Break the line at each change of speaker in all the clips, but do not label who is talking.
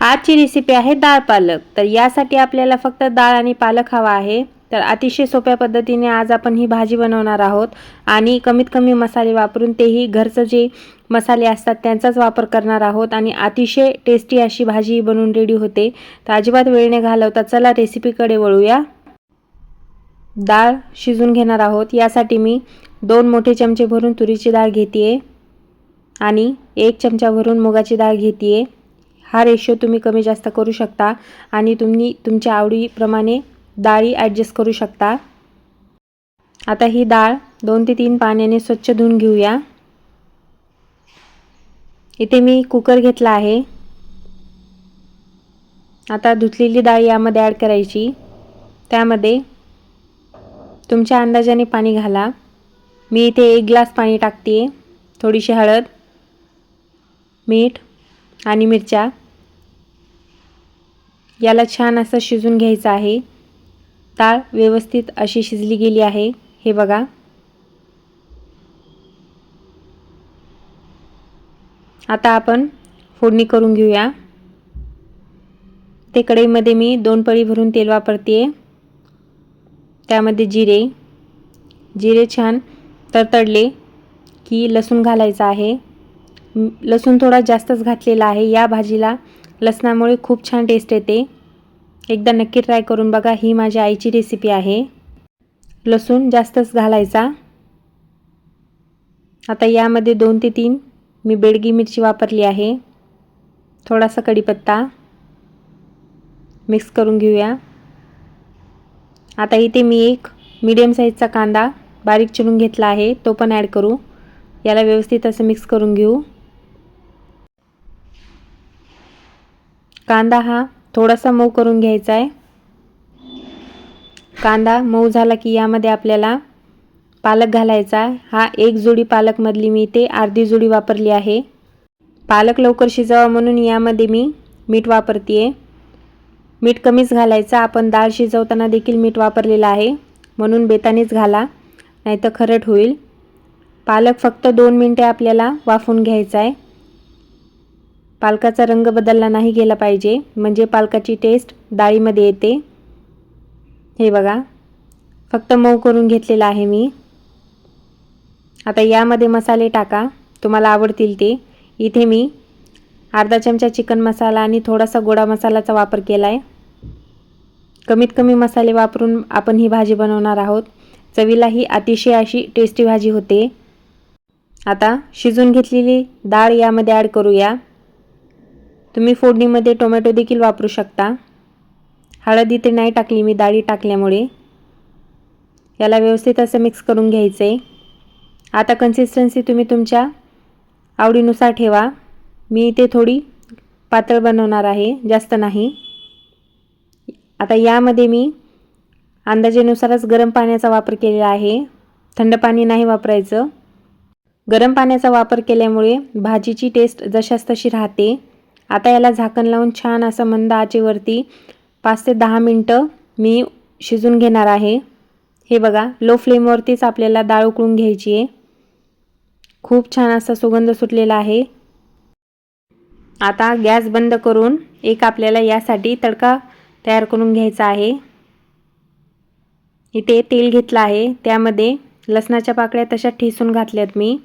आजची रेसिपी आहे डाळ पालक. तर यासाठी आपल्याला फक्त डाळ आणि पालक हवा आहे. तर अतिशय सोप्या पद्धतीने आज आपण ही भाजी बनवणार आहोत. आणि कमीत कमी मसाले वापरून तेही घरचं जे मसाले असतात त्यांचाच वापर करणार आहोत. आणि अतिशय टेस्टी अशी भाजी बनवून रेडी होते. तर अजिबात वेळ घालवता चला रेसिपीकडे वळूया. डाळ शिजून घेणार आहोत. यासाठी मी दोन मोठे चमचे भरून तुरीची डाळ घेते आणि एक चमचा भरून मुगाची डाळ घेते हा रेशो तुम्ही कमी जास्त करू शकता आणि तुम्ही तुमच्या आवडीप्रमाणे डाळी ॲडजस्ट करू शकता. आता ही डाळ दोन ते तीन पाण्याने स्वच्छ धुवून घेऊया. इथे मी कुकर घेतला आहे. आता धुतलेली डाळ यामध्ये ॲड करायची. त्यामध्ये तुमच्या अंदाजाने पाणी घाला. मी इथे एक ग्लास पाणी टाकते थोडीशी हळद मीठ आणि मिरच्या. याला छान असं शिजून घ्यायचं आहे. डाळ व्यवस्थित अशी शिजली गेली आहे. हे बघा. आता आपण फोडणी करून घेऊया. ते कढईमध्ये मी दोन पळी भरून तेल वापरते त्यामध्ये जिरे. जिरे छान तरतडले की लसूण घालायचं आहे. लसूण थोडा जास्तच घातलेला आहे. या भाजीला लसणामुळे खूप छान टेस्ट येते. एकदा नक्की ट्राय करून बघा ही माझ्या आईची रेसिपी आहे. लसूण जास्तच घालायचा. आता यामध्ये दोन ते तीन मी बेडगी मिरची वापरली आहे. थोडासा कढीपत्ता मिक्स करून घेऊया. आता इथे मी एक मीडियम साईजचा कांदा बारीक चिरून घेतला आहे तो पण ॲड करू. याला व्यवस्थित असं मिक्स करून घेऊ. कांदा हा थोडासा मऊ करून घ्यायचा आहे. कांदा मऊ झाला की यामध्ये आपल्याला पालक घालायचा. आहे हा एक जोडी पालकमधली मी इथे अर्धी जोडी वापरली आहे. पालक लवकर शिजावा म्हणून यामध्ये मी मीठ वापरते आहे मीठ कमीच घालायचं. आपण डाळ शिजवताना देखील मीठ वापरलेलं आहे. म्हणून बेतानेच घाला नाहीतर खरट होईल पालक फक्त दोन मिनटे आपल्याला वाफून घ्यायचा आहे. पालकाचा रंग बदलला नाही गेला पाहिजे. म्हणजे पालकाची टेस्ट डाळीमध्ये येते. हे बघा. फक्त मऊ करून घेतलेला आहे मी. आता यामध्ये मसाले टाका. तुम्हाला आवडतील ते. इथे मी अर्धा चमचा चिकन मसाला आणि थोडासा गोडा मसालाचा वापर केला आहे कमीत कमी मसाले वापरून आपण ही भाजी बनवणार आहोत. चवीला ही अतिशय अशी टेस्टी भाजी होते. आता शिजून घेतलेली डाळ यामध्ये ॲड करूया. तुम्ही फोडणीमध्ये टोमॅटो देखील वापरू शकता. हळद इथे नाही टाकली मी डाळी टाकल्यामुळे. याला व्यवस्थित असं मिक्स करून घ्यायचं. आहे आता कन्सिस्टन्सी तुम्ही तुमच्या आवडीनुसार ठेवा. मी इथे थोडी पातळ बनवणार आहे जास्त नाही. आता यामध्ये मी अंदाजेनुसारच गरम पाण्याचा वापर केलेला आहे. थंड पाणी नाही वापरायचं. गरम पाण्याचा वापर केल्यामुळे भाजीची टेस्ट जशास तशी राहते. आता याला झाकण लावून छान असं मंद आचेवरती पाच ते दहा मिनटं मी शिजून घेणार आहे. हे बघा लो फ्लेमवरतीच आपल्याला डाळ उकळून घ्यायची आहे. खूप छान असा सुगंध सुटलेला आहे. आता गॅस बंद करून एक आपल्याला यासाठी तडका तयार करून घ्यायचा आहे. इथे तेल घेतलं आहे. त्यामध्ये लसणाच्या पाकळ्या तशा ठेसून घातल्यात मी.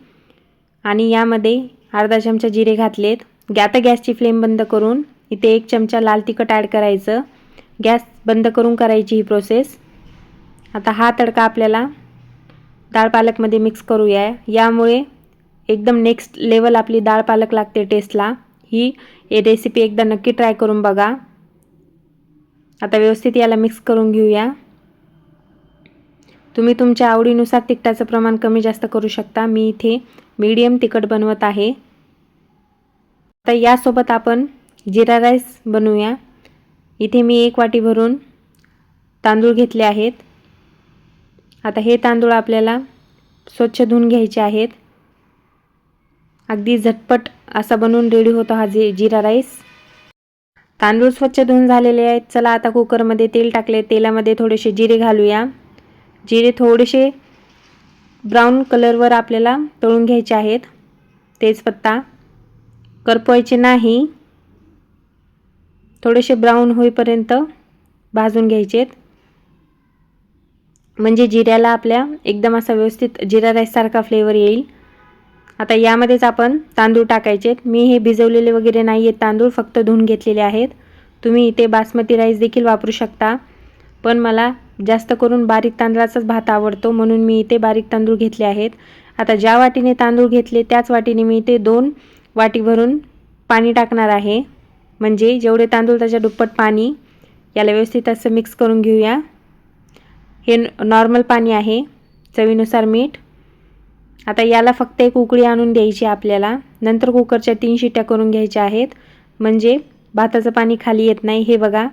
आणि यामध्ये अर्धा चमचा जिरे घातलेत. आता गॅसची फ्लेम बंद करून. इथे एक चमचा लाल तिखट ॲड करायचं. गॅस बंद करून करायची ही प्रोसेस आता हा तडका आपल्याला डाळ पालकमध्ये मिक्स करूया. यामुळे एकदम नेक्स्ट लेवल आपली डाळ पालक लागते टेस्टला ही रेसिपी एकदा नक्की ट्राय करून बघा. आता व्यवस्थित याला मिक्स करून घेऊया. तुम्ही तुमच्या आवडीनुसार तिखटाचं प्रमाण कमी जास्त करू शकता. मी इथे मीडियम तिखट बनवत आहे. आता यासोबत आपण जिरा राईस बनवूया. इथे मी एक वाटी भरून तांदूळ घेतले आहेत. आता हे तांदूळ आपल्याला स्वच्छ धुवून घ्यायचे आहेत. अगदी झटपट असा बनवून रेडी होतो हा जी जिरा राईस. तांदूळ स्वच्छ धुवून झालेले आहेत. चला आता कुकरमध्ये तेल टाकले. तेलामध्ये थोडेसे जिरे घालूया. जिरे थोडेसे ब्राऊन कलरवर आपल्याला तळून घ्यायचे आहेत. तेजपत्ता. करपवायचे नाही. थोडेसे ब्राऊन होईपर्यंत भाजून घ्यायचेत. म्हणजे जिऱ्याला आपल्या एकदम असा व्यवस्थित जिरा राईससारखा फ्लेवर येईल. आता यामध्येच आपण तांदूळ टाकायचेत. मी हे भिजवलेले वगैरे नाही आहेत तांदूळ फक्त धुवून घेतलेले आहेत. तुम्ही इथे बासमती राईस देखील वापरू शकता. पण मला जास्त करून बारीक तांदळाचाच भात आवडतो. म्हणून मी इथे बारीक तांदूळ घेतले आहेत. आता ज्या वाटीने तांदूळ घेतले त्याच वाटीने मी इथे दोन वाटी भरून पाणी टाकणार आहे. म्हणजे जेवढे तांदूळ त्याच्या दुप्पट पाणी याला व्यवस्थित असं मिक्स करून घेऊया. हे नॉर्मल पाणी आहे चवीनुसार मीठ. आता याला फक्त एक उकळी आणून द्यायची आपल्याला. नंतर कुकरच्या तीन शिट्ट्या करून घ्यायच्या आहेत. म्हणजे भाताचं पाणी खाली येत नाही हे बघा.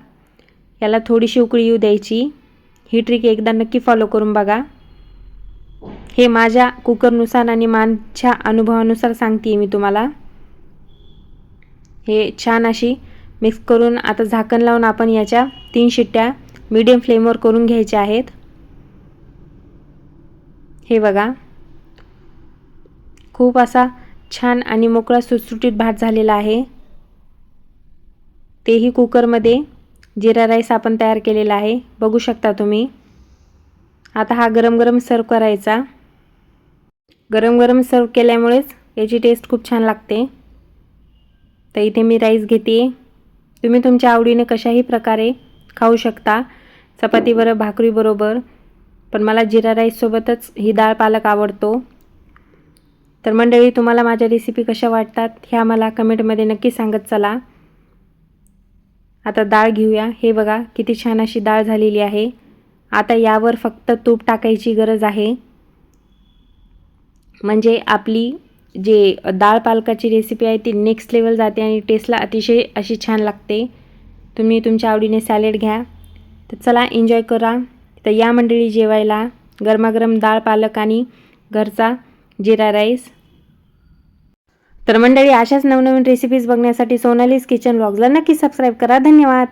याला थोडीशी उकळी येऊ द्यायची. ही ट्रिक एकदा नक्की फॉलो करून बघा. हे माझ्या कुकरनुसार आणि माझ्या अनुभवानुसार सांगते मी तुम्हाला. हे छान अशी मिक्स करून आता झाकण लावून आपण याच्या तीन शिट्ट्या मीडियम फ्लेमवर करून घ्यायच्या आहेत. हे बघा. खूप असा छान आणि मोकळा सुटसुटीत भात झालेला आहे. तेही कुकरमध्ये जिरा राईस आपण तयार केलेला आहे. बघू शकता तुम्ही. आता हा गरम गरम सर्व करायचा. गरम गरम सर्व केल्यामुळेच याची टेस्ट खूप छान लागते. तर इथे मी राईस घेते. तुम्ही तुमच्या आवडीने कशाही प्रकारे खाऊ शकता. चपातीबरोबर भाकरीबरोबर पण मला जिरा राईससोबतच ही डाळ पालक आवडतो. तर मंडळी तुम्हाला माझ्या रेसिपी कशा वाटतात ह्या मला कमेंटमध्ये नक्की सांगत चला. आता डाळ घेऊया. हे बघा किती छान अशी डाळ झालेली आहे. आता यावर फक्त तूप टाकायची गरज आहे. म्हणजे आपली जे डाळ पालकाची रेसिपी आहे ती नेक्स्ट लेवल जाते आणि टेस्टला अतिशय अशी छान लागते. तुम्ही तुमच्या आवडीने सॅलेड घ्या. तर चला एन्जॉय करा. तर या मंडळी जेवायला. गरमागरम डाळ पालक आणि घरचा जिरा राईस तर मंडळी अशाच नवनवीन रेसिपीज बघण्यासाठी सोनालीज किचन ब्लॉग्सला नक्की सबस्क्राईब करा. धन्यवाद.